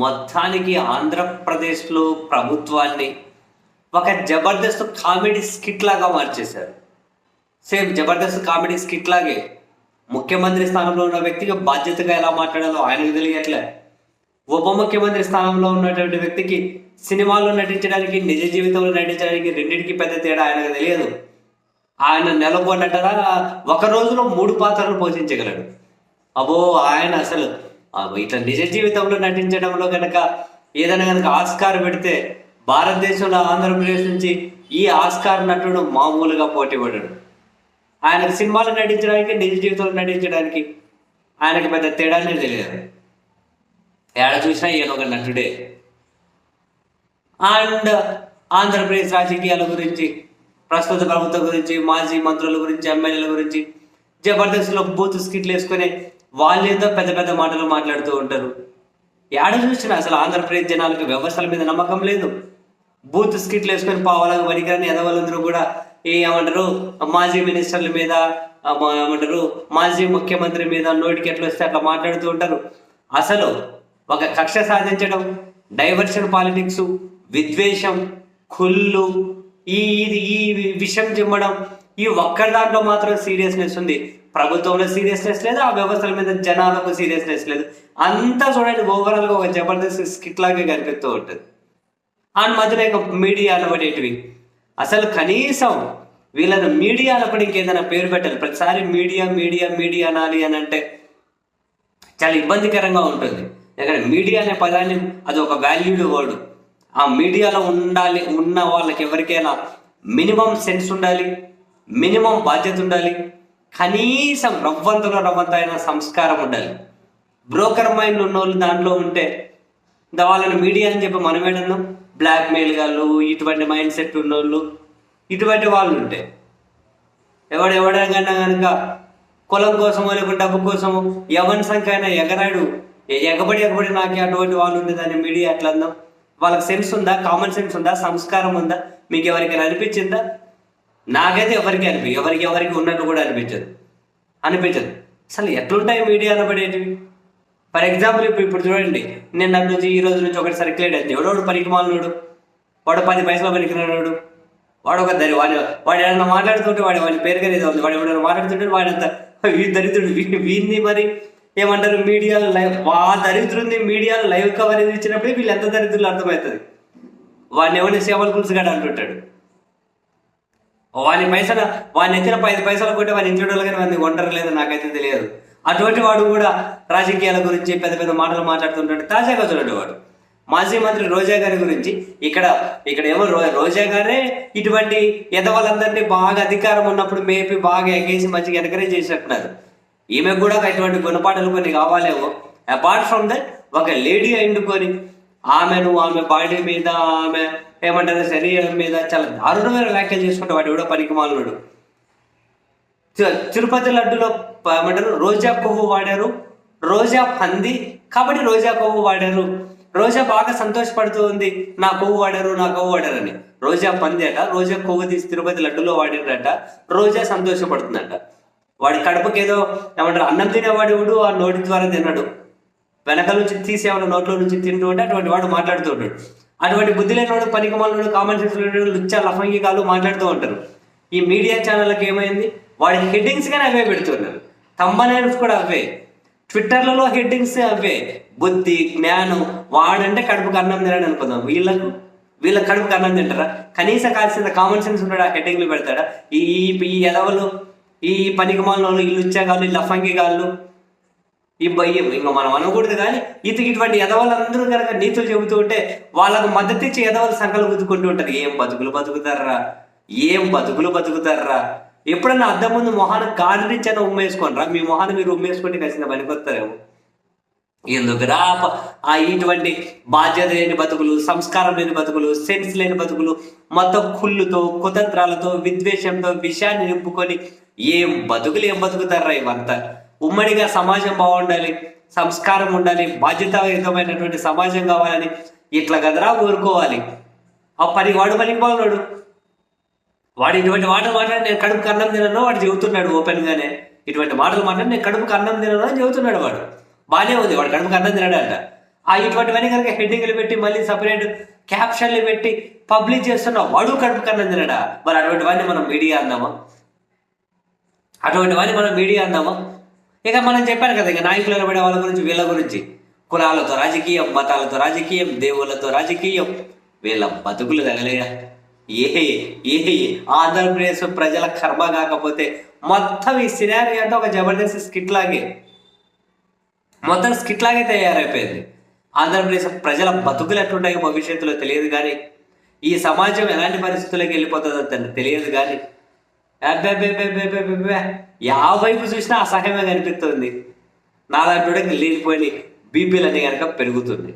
మొత్తానికి ఆంధ్రప్రదేశ్లో ప్రభుత్వాన్ని ఒక జబర్దస్త్ కామెడీ స్కిట్ లాగా మార్చేశారు. సేమ్ జబర్దస్త్ కామెడీ స్కిట్ లాగే ముఖ్యమంత్రి స్థానంలో ఉన్న వ్యక్తికి బాధ్యతగా ఎలా మాట్లాడాలో ఆయనకు తెలియట్లే. ఉప ముఖ్యమంత్రి స్థానంలో ఉన్నటువంటి వ్యక్తికి సినిమాల్లో నటించడానికి నిజ జీవితంలో నటించడానికి రెండింటికి పెద్ద తేడా ఆయనకు తెలియదు. ఆయన నెలకొన్నట్టరా ఒక రోజులో మూడు పాత్రలు పోషించగలడు. అబో ఆయన అసలు ఇట్లా నిజ జీవితంలో నటించడంలో కనుక ఏదైనా కనుక ఆస్కార్ పెడితే భారతదేశంలో ఆంధ్రప్రదేశ్ నుంచి ఈ ఆస్కార్ నటుడు మామూలుగా పోటీ పడ్డాడు ఆయనకు సినిమాలు నటించడానికి నిజ జీవితంలో నటించడానికి ఆయనకి పెద్ద తేడానే తెలియదు. ఏడ చూసినా ఈయన ఒక నటుడే. అండ్ ఆంధ్రప్రదేశ్ రాజకీయాల గురించి ప్రస్తుత ప్రభుత్వం గురించి మాజీ మంత్రుల గురించి ఎమ్మెల్యేల గురించి జబర్దస్త్లో బూత్ స్కిట్లు వేసుకొని వాళ్ళేదో పెద్ద పెద్ద మాటలు మాట్లాడుతూ ఉంటారు. ఏడ చూసినా అసలు ఆంధ్రప్రదేశ్ జనాలకు వ్యవస్థల మీద నమ్మకం లేదు. బూత్ స్కిట్లు వేసుకొని పావాలకు పనికిరాని ఎదవాళ్ళందరూ కూడా ఏమంటారు మాజీ మినిస్టర్ల మీద ఏమంటారు మాజీ ముఖ్యమంత్రి మీద నోటికి ఎట్లా వస్తే అట్లా మాట్లాడుతూ ఉంటారు. అసలు ఒక కక్ష సాధించడం డైవర్షన్ పాలిటిక్స్ విద్వేషం కుళ్ళు ఈ ఇది ఈ విషయం చిమ్మడం ఈ ఒక్కడి దాంట్లో మాత్రం సీరియస్నెస్ ఉంది. ప్రభుత్వంలో సీరియస్నెస్ లేదు ఆ వ్యవస్థల మీద జనాలకు సీరియస్నెస్ లేదు. అంతా చూడండి ఓవరాల్గా ఒక జబర్దస్త్ స్కిట్ లాగే కనిపిస్తూ ఉంటుంది. అండ్ మధ్యలో ఇంకా మీడియా అనబడేటివి. అసలు కనీసం వీళ్ళని మీడియా అనప్పుడు ఇంకేదైనా పేరు పెట్టాలి. ప్రతిసారి మీడియా మీడియా మీడియా అనాలి అని అంటే చాలా ఇబ్బందికరంగా ఉంటుంది. ఎందుకంటే మీడియా అనే పదాన్ని అది ఒక వాల్యూడ్ వర్డ్ ఆ మీడియాలో ఉండాలి ఉన్న వాళ్ళకి ఎవరికైనా మినిమం సెన్స్ ఉండాలి. మినిమం బాధ్యత ఉండాలి. కనీసం రవ్వంతలో రవ్వంత అయిన సంస్కారం ఉండాలి. బ్రోకర్ మైండ్ ఉన్న వాళ్ళు దాంట్లో ఉంటే వాళ్ళని మీడియా అని చెప్పి మనం ఏంటన్నాం బ్లాక్ మెయిల్ గాళ్ళు ఇటువంటి మైండ్ సెట్ ఉన్నోళ్ళు ఇటువంటి వాళ్ళు ఉంటే. ఎవడు ఎవడైనా కనుక కులం కోసమో లేకుంటే డబ్బు కోసమో ఎవరి సంఖ్య అయినా ఎగరాడు ఎగబడి ఎగబడి నాకే అటువంటి వాళ్ళు ఉండేదాన్ని మీడియా ఎట్లా అందాం వాళ్ళకి సెన్స్ ఉందా? కామన్ సెన్స్ ఉందా? సంస్కారం ఉందా? మీకు ఎవరికైనా అనిపించిందా? నాకైతే ఎవరికి అనిపి ఎవరికి ఎవరికి ఉన్నట్టు కూడా అనిపించదు. అనిపించదు. అసలు ఎట్లుంటాయి మీడియా అనబడేటివి? ఫర్ ఎగ్జాంపుల్ ఇప్పుడు ఇప్పుడు చూడండి నిన్న నుంచి ఈ రోజు నుంచి ఒకటి సర్క్యులేట్ అయింది. ఎవడోడు పనికి మాలినోడు వాడు పది పైసలు పనికిరాడు వాడు ఒక దరి వాడు వాడు ఏదైనా మాట్లాడుతుంటే వాడి వాడి పేరు కదా ఏదో ఉంది వాడు ఎవడైనా మాట్లాడుతుంటే వాడంత ఈ దరిద్రుడు వీ- వీడిని మరి ఏమంటారు? మీడియా లైవ్ ఆ దరిద్రుడిని మీడియాలో లైవ్ కవరేజ్ ఇచ్చినప్పుడు వీళ్ళు ఎంత దరిద్రులు అర్థమవుతుంది? వాడిని ఎవరిని సేవలు గడ అంటుంటాడు. వాని పైసలు వాని ఎత్తిన పది పైసలు కొట్టి వాని ఇంట్లో కానీ వాడిని ఒంటరి లేదు నాకైతే తెలియదు. అటువంటి వాడు కూడా రాజకీయాల గురించి పెద్ద పెద్ద మాటలు మాట్లాడుతుంటాడు. తాజాగా చూడండి వాడు. మాజీ మంత్రి రోజా గారి గురించి ఇక్కడ ఇక్కడ ఏమో రోజా గారే ఇటువంటి ఎదవాళ్ళందరినీ బాగా అధికారం ఉన్నప్పుడు మేపి బాగా ఎగేసి మంచిగా ఎంకరేజ్ చేసినట్టున్నారు. ఈమె కూడా ఇటువంటి గుణపాఠాలు కొన్ని కావాలేమో అపార్ట్ ఫ్రమ్ దట్ ఒక లేడీ అయిండుకొని ఆమెను ఆమె బాడీ మీద ఆమె ఏమంటారు శరీరం మీద చాలా దారుణమైన వ్యాఖ్యలు చేసుకుంటే వాడు ఎవడో పనికి మాలినాడు. తిరుపతి లడ్డులో ఏమంటారు రోజా కొవ్వు వాడారు. రోజా పంది కాబట్టి రోజా కొవ్వు వాడారు. రోజా బాగా సంతోషపడుతూ ఉంది. నా కొవ్వు వాడారు నా కొవ్వు వాడారని. రోజా పంది అట రోజా కొవ్వు తీసి తిరుపతి లడ్డులో వాడినట రోజా సంతోషపడుతుందట. వాడి కడుపుకి ఏదో ఏమంటారు అన్నం తినేవాడు ఆ నోటి ద్వారా తినడు. వెనక నుంచి తీసి నోట్లో నుంచి తింటూ ఉంటే అటువంటి వాడు మాట్లాడుతూ ఉంటాడు. అటువంటి బుద్ధి లేనివాడు పనికి కామన్ సెన్స్ లేనివాడు లుచ్చ లఫంగికాలు మాట్లాడుతూ ఉంటారు. ఈ మీడియా ఛానళ్ళకి ఏమైంది? వాడి హెడ్డింగ్స్ కానీ అవే పెడుతున్నారు తమ్మనేల్స్ కూడా అవే. ట్విట్టర్లలో హెడ్డింగ్స్ అవే. బుద్ధి జ్ఞానం వాడంటే కడుపుకి అన్నం తినని అనుకుందాం. వీళ్ళకు వీళ్ళ కడుపుకి అన్నం తింటారా? కనీసం కాల్సిన కామన్ సెన్స్ ఉంటాడు? ఆ హెడ్డింగ్లు పెడతాడా? ఈ ఈ- ఈ ఎదవలు ఈ పనికిమాలను ఈ లుచ్చగాళ్ళు ఈ లఫంగిగాళ్ళు ఈ భయం ఇంకా మనం అనకూడదు కానీ ఇతకి ఇటువంటి ఎదవాళ్ళందరూ కనుక నీతులు చెబుతూ ఉంటే వాళ్ళకు మద్దతు ఇచ్చి ఎదవాళ్ళు సంకలు గుద్దుకుంటూ ఉంటారు. ఏం బతుకులు బతుకుతారా? ఏం బతుకులు బతుకుతారా? ఎప్పుడన్నా అద్దం ముందు మొహాన్ని గాడినిచ్చైనా ఉమ్మేసుకోనరా? మీ మొహాన్ని మీరు ఉమ్మేసుకుంటే కలిసిన పనికొస్తారేమో. ఎందుకురా? ఆ ఇటువంటి బాధ్యత లేని బతుకులు సంస్కారం లేని బతుకులు సెన్స్ లేని బతుకులు మొత్తం కుళ్ళుతో కుతంత్రాలతో విద్వేషంతో విషయాన్ని నింపుకొని ఏం బతుకులు ఏం బతుకుతారా ఇవంతా? ఉమ్మడిగా సమాజం బాగుండాలి సంస్కారం ఉండాలి బాధ్యతాయుతమైనటువంటి సమాజం కావాలని ఇట్లా గదరా కోరుకోవాలి ఆ పని వాడు పనికి బాగున్నాడు వాడు ఇటువంటి మాటలు మాట్లాడి నేను కడుపుకి అన్నం తినను వాడు చెబుతున్నాడు ఓపెన్ గానే ఇటువంటి మాటలు మాట్లాడి నేను కడుపుకి అన్నం తినను అని చెబుతున్నాడు వాడు. బాగానే ఉంది వాడు కడుపుకి అన్నం తినడంట. ఆ ఇటువంటివన్నీ కనుక హెడ్డింగ్లు పెట్టి మళ్ళీ సపరేట్ క్యాప్షన్లు పెట్టి పబ్లిష్ చేస్తున్న వాడు కడుపు కన్నా తినడా? మరి అటువంటివన్నీ మనం మీడియా అందామా అటువంటివన్నీ మనం మీడియా అందామా ఇక మనం చెప్పాను కదా ఇక నాయకులు పడే వాళ్ళ గురించి వీళ్ళ గురించి. కులాలతో రాజకీయం మతాలతో రాజకీయం దేవుళ్ళతో రాజకీయం. వీళ్ళ బతుకులు తగలేదా ఏ ఏ ఆంధ్రప్రదేశ్ ప్రజల కర్మ కాకపోతే మొత్తం ఈ సినారీ అంటే ఒక జబర్దస్త్ స్కిట్ లాగే. మొత్తం స్కిట్ లాగే తయారైపోయింది. ఆంధ్రప్రదేశ్ ప్రజల బతుకులు ఎట్లుంటాయో భవిష్యత్తులో తెలియదు కానీ ఈ సమాజం ఎలాంటి పరిస్థితుల్లోకి వెళ్ళిపోతుందో తెలియదు కానీ అబ్బెబ్బెబ్బెబ్బెబ్బెబ్బె. యా వైపు చూసినా అసహ్యమే కనిపిస్తుంది. నాలాంటి లేనిపోయి బీపీలన్నీ కనుక పెరుగుతుంది